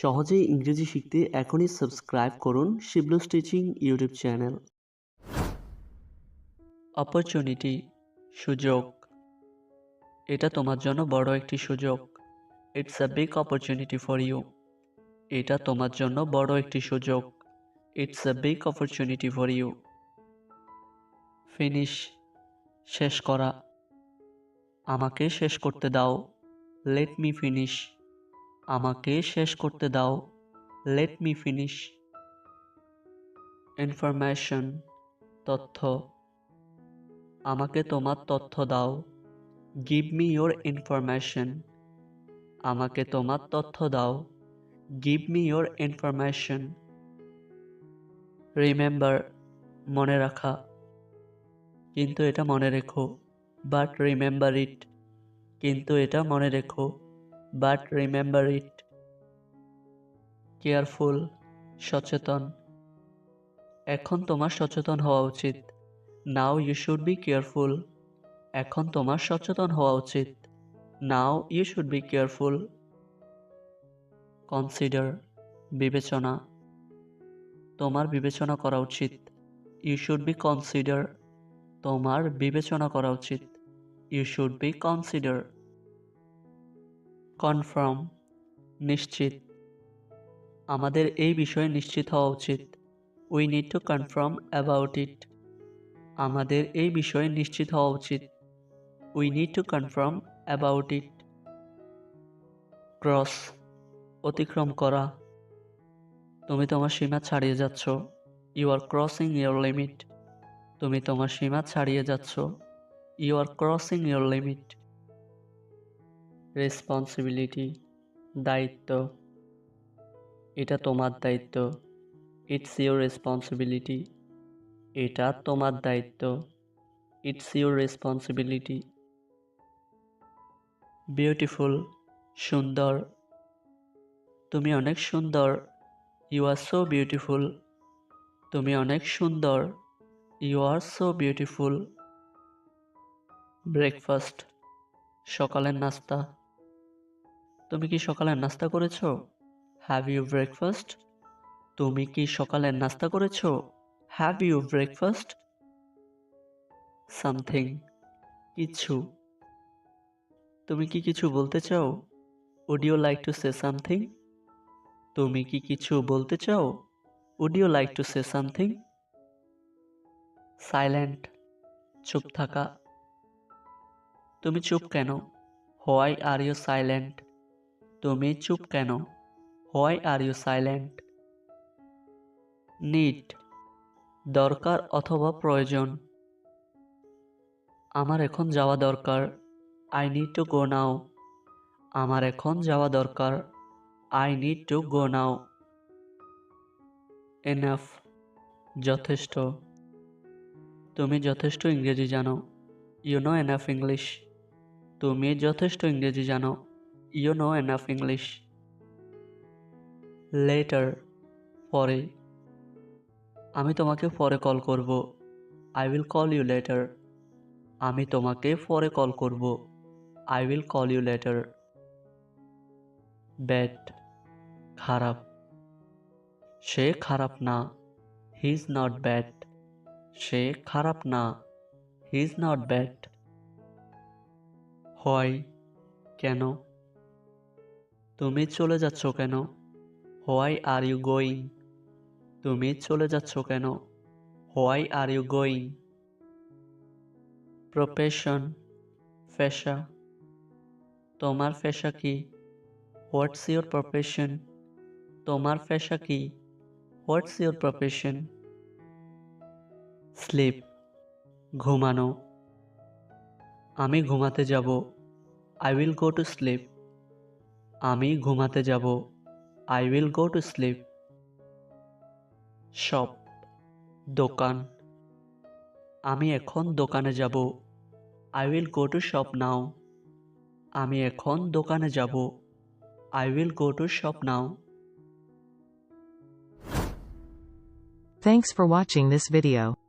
সহজেই ইংরেজি শিখতে এখনই সাবস্ক্রাইব করুন Shiblu's stitching YouTube channel opportunity সুযোগ। এটা তোমার জন্য বড় একটি সুযোগ। It's a big opportunity for you এটা তোমার জন্য বড় একটি সুযোগ। It's a big opportunity for you finish শেষ করা। আমাকে শেষ করতে দাও। লেট মি ফিনিশ আমাকে শেষ করতে দাও। লেট মি ফিনিশ ইনফরমেশন তথ্য। আমাকে তোমার তথ্য দাও। গিভ মি ইয়োর ইনফরমেশন আমাকে তোমার তথ্য দাও। Give me your information remember মনে রাখা। কিন্তু এটা মনে রেখো। বাট রিমেম্বার ইট কিন্তু এটা মনে রেখো। বাট রিমেম্বার ইট কেয়ারফুল সচেতন। এখন তোমার সচেতন হওয়া উচিত। Now you should be careful এখন তোমার সচেতন হওয়া উচিত। Now you should be careful consider বিবেচনা। তোমার বিবেচনা করা উচিত। ইউ শুড বি কনসিডার তোমার বিবেচনা করা উচিত। You should be consider confirm, নিশ্চিত। আমাদের এই বিষয়ে নিশ্চিত হওয়া উচিত। We need to confirm about it আমাদের এই বিষয়ে নিশ্চিত হওয়া উচিত। We need to confirm about it cross অতিক্রম করা। তুমি তোমার সীমা ছাড়িয়ে যাচ্ছ। You are crossing your limit তুমি তোমার সীমা ছাড়িয়ে যাচ্ছ। You are crossing your limit responsibility দায়িত্ব। এটা তোমার দায়িত্ব। ইটস ইউর রেসপন্সিবিলিটি এটা তোমার দায়িত্ব। ইটস ইউর রেসপন্সিবিলিটি বিউটিফুল সুন্দর। তুমি অনেক সুন্দর। ইউ আর সো বিউটিফুল তুমি অনেক সুন্দর। You are so beautiful breakfast সকালের নাস্তা। তুমি কি সকালের নাস্তা করেছ? হ্যাভ ইউ ব্রেকফাস্ট তুমি কি সকালের নাস্তা করেছ? হ্যাভ ইউ ব্রেকফাস্ট সামথিং কিছু। তুমি কি কিছু বলতে চাও? Would you like to say something তুমি কি কিছু বলতে চাও? Would you like to say something silent চুপ থাকা। তুমি চুপ কেন? হোয়াই আর ইউ সাইলেন্ট তুমি চুপ কেন? Why are you silent need দরকার অথবা প্রয়োজন। আমার এখন যাওয়া দরকার। I need to go now আমার এখন যাওয়া দরকার। I need to go now enough যথেষ্ট। তুমি যথেষ্ট ইংরেজি জানো। ইউ নো এনাফ ইংলিশ তুমি যথেষ্ট ইংরেজি জানো। You know enough English later পরে। আমি তোমাকে পরে কল করব। I will call you later আমি তোমাকে পরে কল করব। I will call you later bad খারাপ। সে খারাপ না। হি ইজ নট ব্যাড সে খারাপ না। হি ইজ নট ব্যাড হয় কেন? তুমি চলে যাচ্ছ কেন? Why are you going? তুমি চলে যাচ্ছ কেন? Why are you going? Profession পেশা তোমার পেশা কি? What's your profession? তোমার পেশা কি? What's your profession? স্লিপ, ঘুমানো। আমি ঘুমাতে যাব। I will go to sleep. আমি ঘুমাতে যাব। I will go to sleep shop দোকান। আমি এখন দোকানে যাব। I will go to shop now আমি এখন দোকানে যাব। I will go to shop now Thanks for watching this video.